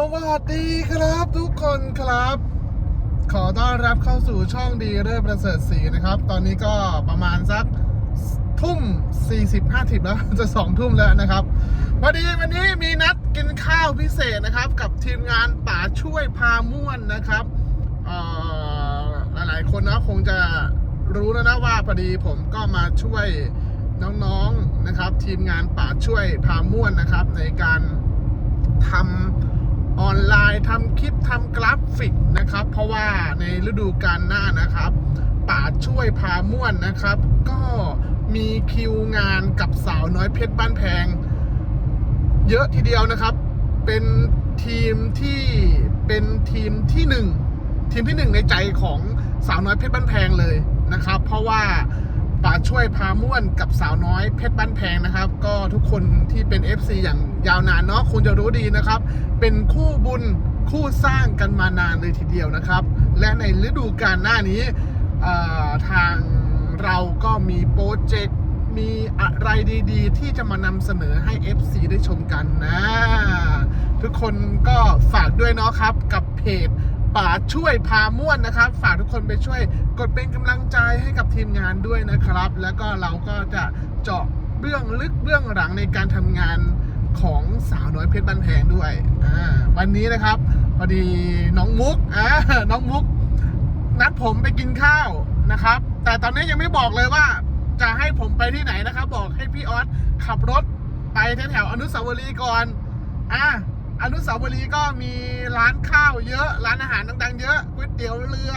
สวัสดีครับทุกคนครับ ขอต้อนรับเข้าสู่ช่องดีเริ่ประเสริฐสีนะครับ ตอนนี้ก็ประมาณสักทุ่ม 40 50 แล้ว จะสองทุ่มแล้วนะครับพอดีวันนี้มีนัดกินข้าวพิเศษนะครับ กับทีมงานป่าช่วยพาม่วนนะครับหลายๆ คนนะคงจะรู้แล้วนะว่าพอดีผมก็มาช่วยน้องๆนะครับ ทีมงานป่าช่วยพาม่วนนะครับ ในการทำ ออนไลน์ทำค ลิปทำกราฟิกนะครับ เพราะว่าในฤดูกาลหน้านะครับป่าช่วยพาม่วนนะครับ ก็มีคิวงานกับสาวน้อยเพชรบ้านแพง เยอะทีเดียวนะครับ เป็นทีมที่เป็นทีมที่หนึ่งทีมที่หนึ่งในใจของสาวน้อยเพชรบ้านแพงเลยนะครับ เพราะว่าป่าช่วยพาม่วนกับสาวน้อยเพชรบ้านแพงนะครับ ก็ทุกคนที่เป็น FC อย่างยาวนานเนาะคงจะรู้ดีนะครับ เป็นคู่บุญ สร้างกันมานานเลยทีเดียวนะครับ และในฤดูกาลหน้านี้ทางเราก็มีโปรเจกต์มีอะไรดีๆ ที่จะมานำเสนอให้ FC ได้ชมกันนะ ทุกคนก็ฝากด้วยเนาะครับกับเพจป่าช่วยพาม่วนนะครับ ฝากทุกคนไปช่วยกดเป็นกำลังใจให้กับทีมงานด้วยนะครับ แล้วก็เราก็จะเจาะเบื้องลึกเบื้องหลังในการทำงานของสาวน้อยเพชรบ้านแพงด้วย วันนี้นะครับ พอดีน้องมุกอ่าน้องมุก นัดผมไปกินข้าวนะครับ แต่ตอนนี้ยังไม่บอกเลยว่า จะให้ผมไปที่ไหนนะครับ บอกให้พี่ออสขับรถไปแถวอนุสาวรีย์ก่อนอะอนุสาวรีย์ก็มีร้านข้าวเยอะ ร้านอาหารดังๆ เยอะก๋วยเตี๋ยวเรือ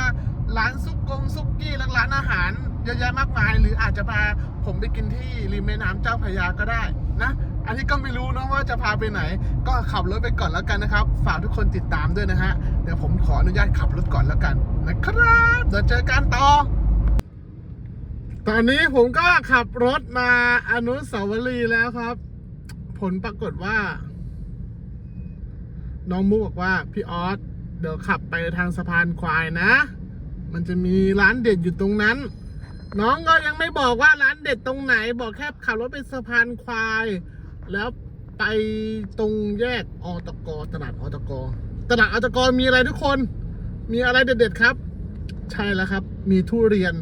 ร้านซุกกงซุกกี้และร้านอาหารเยอะแยะมากมาย หรืออาจจะพาผมไปกินที่ริมแม่น้ำเจ้าพระยาก็ได้นะ อันนี้ก็ไม่รู้นะว่าจะพาไปไหน ก็ขับรถไปก่อนแล้วกันนะครับ ฝากทุกคนติดตามด้วยนะฮะ เดี๋ยวผมขออนุญาตขับรถก่อนแล้วกันนะครับเดี๋ยวเจอกันต่อ ตอนนี้ผมก็ขับรถมาอนุสาวรีย์แล้วครับ ผลปรากฏว่า น้องมุกบอกว่าพี่ออสเดี๋ยวขับไปทางสะพานควายนะ มันจะมีร้านเด็ดอยู่ตรงนั้น น้องก็ยังไม่บอกว่าร้านเด็ดตรงไหน บอกแค่ขับรถไปสะพานควาย แล้วไปตรงแยกอตกตลาดอตกตลาดอตกมีอะไรทุกคน มีอะไรเด็ดๆครับ ใช่แล้วครับ มีทุเรียน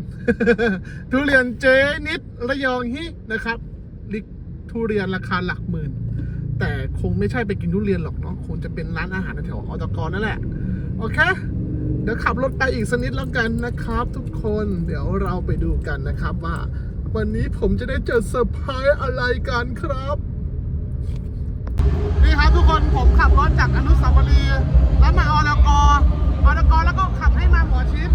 ทุเรียนเจนิดระยองฮินะครับลิกทุเรียนราคาหลักหมื่น แต่คงไม่ใช่ไปกินทุเรียนหรอกเนาะคงจะเป็นร้านอาหารแถวอตกนั่นแหละ โอเคเดี๋ยวขับรถไปอีกสักนิดแล้วกันนะครับ ทุกคนเดี๋ยวเราไปดูกันนะครับว่า วันนี้ผมจะได้เจอเซอร์ไพรส์อะไรกันครับ นี่ครับทุกคนผมขับรถจากอนุสาวรีย์แล้วมาอลกอลกแล้วก็ขับให้มาหัวชิด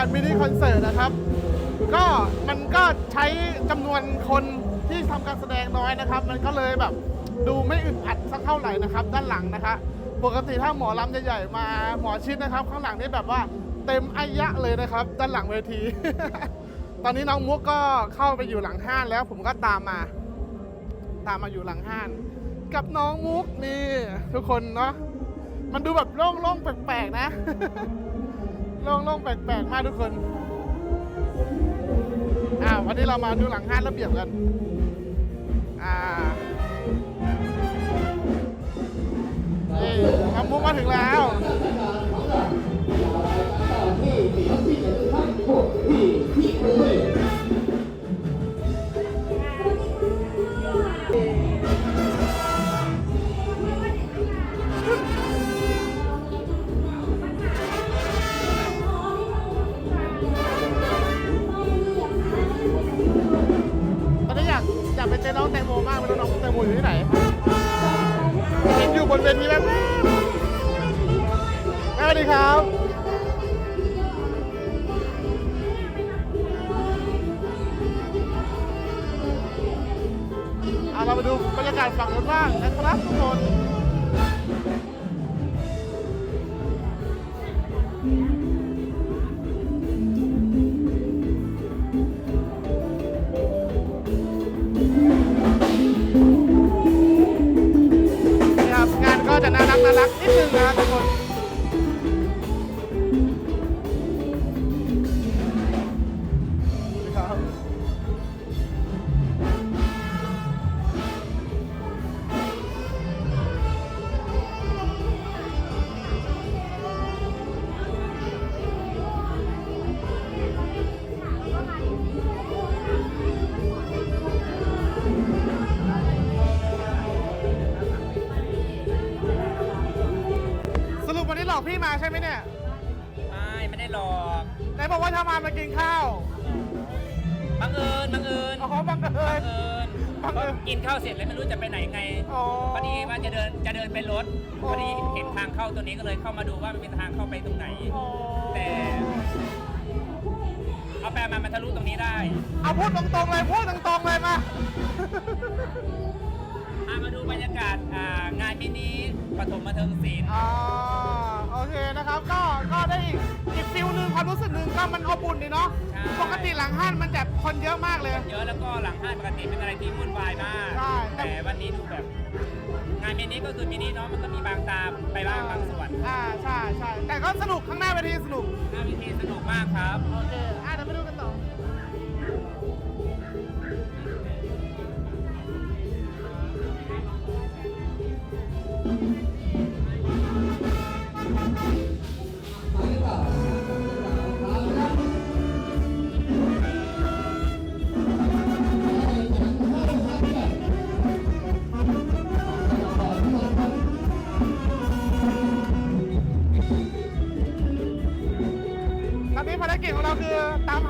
นะครับเป็นานมินิคอนเสิร์ตนะครับ ก็มันก็ใช้จำนวนคนที่ทำการแสดงน้อยนะครับ มันก็เลยแบบดูไม่อึดอัดสักเท่าไหร่นะครับ ด้านหลังนะคะปกติถ้าหมอลำใหญ่ๆมาหมอชิดนะครับ ข้างหลังนี่แบบว่าเต็มอายะเลยนะครับ ด้านหลังเวที ตอนนี้น้องมุกก็เข้าไปอยู่หลังห้านแล้ว ผมก็ตามมา ตามมาอยู่หลังห้าน กับน้องมุกนี่ ทุกคนเนาะมันดูแบบโล่งๆแปลกๆนะ โล่งๆแปลกๆ มากทุกคน อ่า วันนี้เรามาดูหลังห้านระเบียบกัน อ่านี่น้ำมุกมาถึงแล้ว วันนี้หลอกพี่มาใช่ไหมเนี่ย ไม่ไม่ได้หลอกไหนบอกว่าถ้ามามากินข้าว บังเอิญบังเอิญอ๋อบังเอิบัญ งเอิญบังก็เอิญกินข้าวเสร็จแล้วไม่รู้จะไปไหนไงอ๋อพอดีว่าจะเดินจะเดินไปรถอ๋อ พอดีเห็นทางเข้าตัวนี้ก็เลยเข้ามาดูว่ามันเป็นทางเข้าไปตรงไหน อ๋อแต่เอาแปลมามันทะลุตรงนี้ได้เอาพูดตรงๆเลยพูดตรงๆเลยมาพามาดูบรรยากาศอ่างานมินิปฐมบันเทิงศิลป์ อ๋อ โอเคนะครับ ก็ก็ได้อีกอีกฟิลหนึ่งความรู้สึกหนึ่งก็มันอบอุ่นดีเนาะปกติหลังห้านมันแบบคนเยอะมากเลย เยอะแล้วก็หลังห้านปกติเป็นอะไรที่วุ่นวายมากใช่แต่วันนี้ดูแบบ งานมินิก็คือมินิเนาะมันก็มีบางตามไปบ้างบางส่วนอ่าใช่ใช่แต่ก็สนุกข้างหน้าเวทีสนุก หน้าเวิธีสนุกมากครับ โอเค อะเดี๋ยวไปดูกัน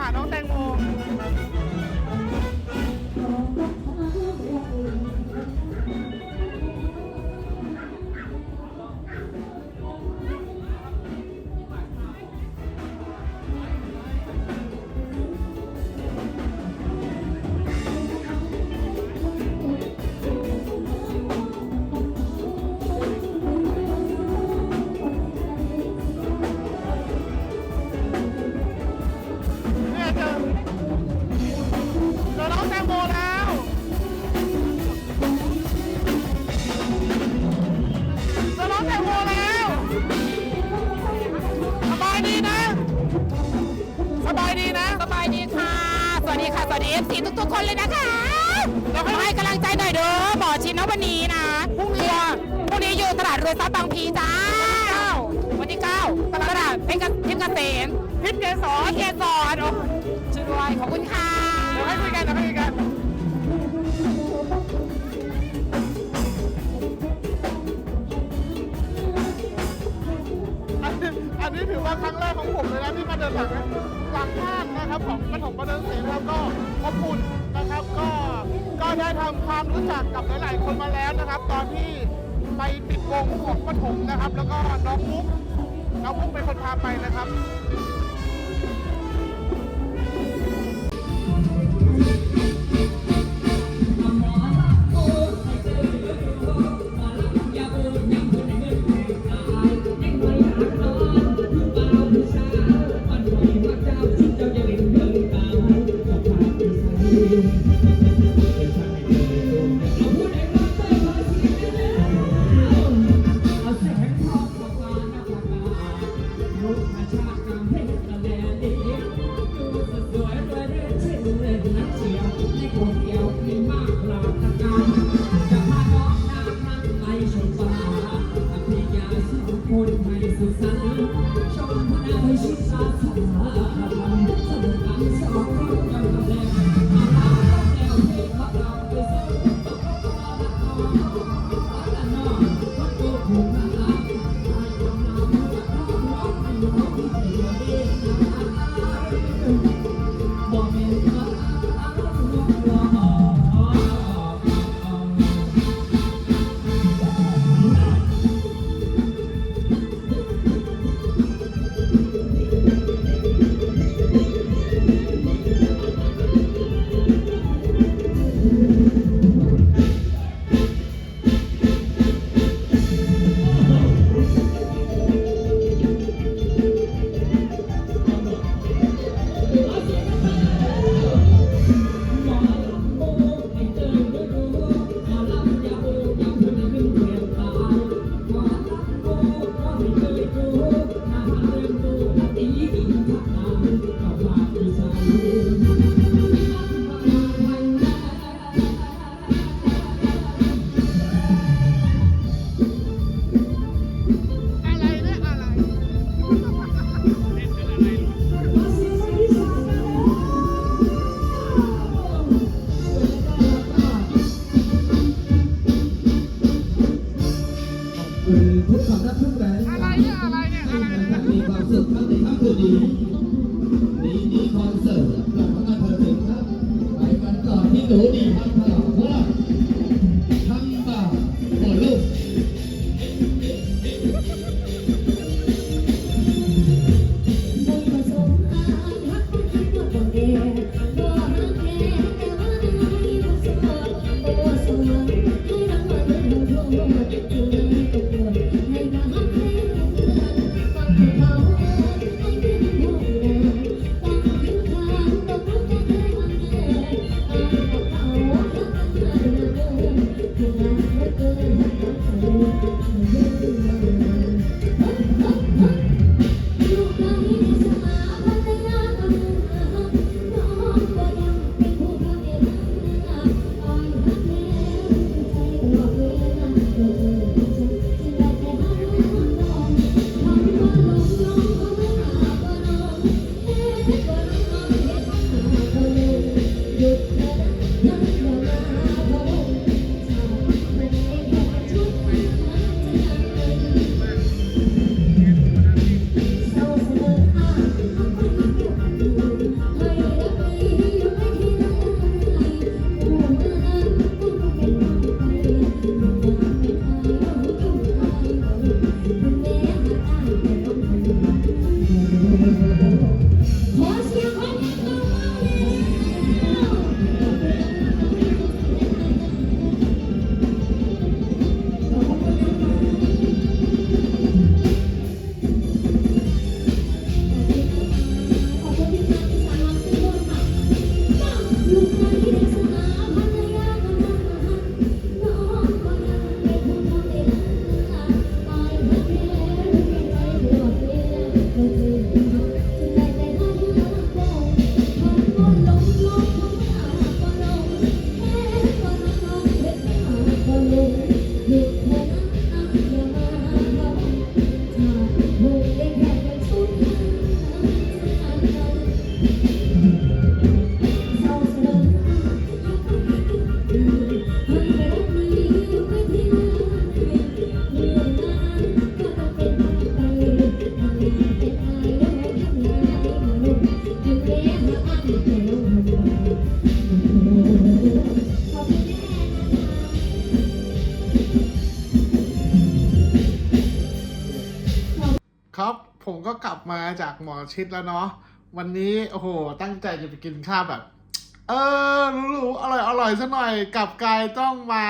ตามหาน้องแตงโมายดีนะ สบายดีนะ สบายดีค่ะ สวัสดีค่ะ สวัสดีเอฟซีทุกๆ คนเลยนะคะเราให้กำลังใจหน่อยเด้อหมอชินนะวันนี้นะพรุ่งนี้พรุ่งนี้อยู่ตลาดเรือซับบางพีจ้า วันที่เก้าตลาดเพชรเกษมเกษมพิษเกสรพี่เกสรโอ้ช่วยด้วยขอบคุณค่ะ เดี๋ยวให้คุยกันเดี๋ยวให้คุยกัน อันนี้ถือว่าครั้งแรกของผมเลยนะที่มาเดินหลังหลังห้างนะครับของปฐมประเดินเสนะครับก็อบอุ่นนะครับก็ก็ได้ทำความรู้จักกับหลาย ๆ คนมาแล้วนะครับ ตอนที่ไปไปปิดวงของปฐมนะครับ แล้วก็น้องมุกน้องมุกเป็นคนพาไปนะครับ ก่อนที่ ครับ ผมก็กลับมาจากหมอชิดแล้วเนาะวันนี้โอ้โห ตั้งใจจะไปกินข้าวแบบ เออหรู้ๆอร่อยอร่อยซะหน่อยกลับกลายต้องมา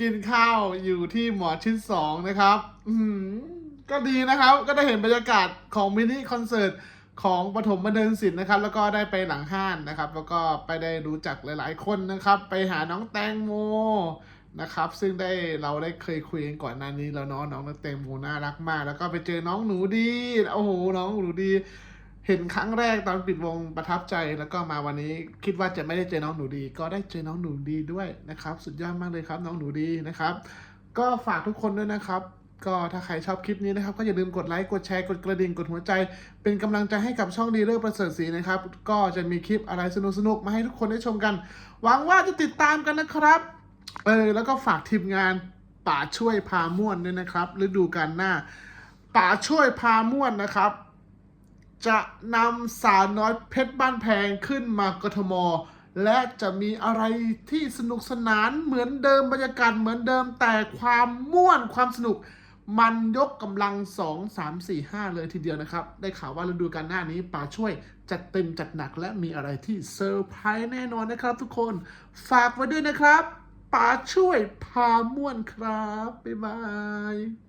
กินข้าวอยู่ที่หมอชิดสองนะครับ อืมก็ดีนะครับ ก็ได้เห็นบรรยากาศของมินิคอนเสิร์ตของปฐมบันเทิงศิลป์นะครับ แล้วก็ได้ไปหลังห้านนะครับ แล้วก็ไปได้รู้จักหลาย ๆ คนนะครับ ไปหาน้องแตงโม นะครับ ซึ่งได้เราได้เคยคุยกันก่อนหน้านี้แล้วเนาะน้องแตงโมน่ารักมาก แล้วก็ไปเจอน้องหนูดีโอ้โหน้องหนูดี เห็นครั้งแรกตอนปิดวงประทับใจแล้วก็มาวันนี้คิดว่าจะไม่ได้เจอน้องหนูดี ก็ได้เจอน้องหนูดีด้วยนะครับ สุดยอดมากเลยครับ น้องหนูดีนะครับ ก็ฝากทุกคนด้วยนะครับก็ถ้าใครชอบคลิปนี้นะครับ ก็อย่าลืมกดไลค์กดแชร์กดกระดิ่งกดหัวใจ เป็นกำลังใจให้กับช่องดีเลิศประเสริฐศรีนะครับ ก็จะมีคลิปอะไรสนุกๆมาให้ทุกคนได้ชมกัน หวังว่าจะติดตามกันนะครับ เออแล้วก็ฝากทีมงานป่าช่วยพาม่วนด้วยนะครับฤดูกาลหน้า ป่าช่วยพาม่วนนะครับ จะนำสาวน้อยเพชรบ้านแพงขึ้นมากทม และจะมีอะไรที่สนุกสนานเหมือนเดิมบรรยากาศเหมือนเดิมแต่ความม่วนความสนุก มันยกกำลัง 2 3 4 5 เลยทีเดียวนะครับ ได้ข่าวว่าฤดูกาลหน้านี้ป่าช่วยจัดเต็มจัดหนักและมีอะไรที่เซอร์ไพรส์แน่นอนนะครับทุกคน ฝากไว้ด้วยนะครับ ป่าช่วยพาม่วนครับ บ๊ายบาย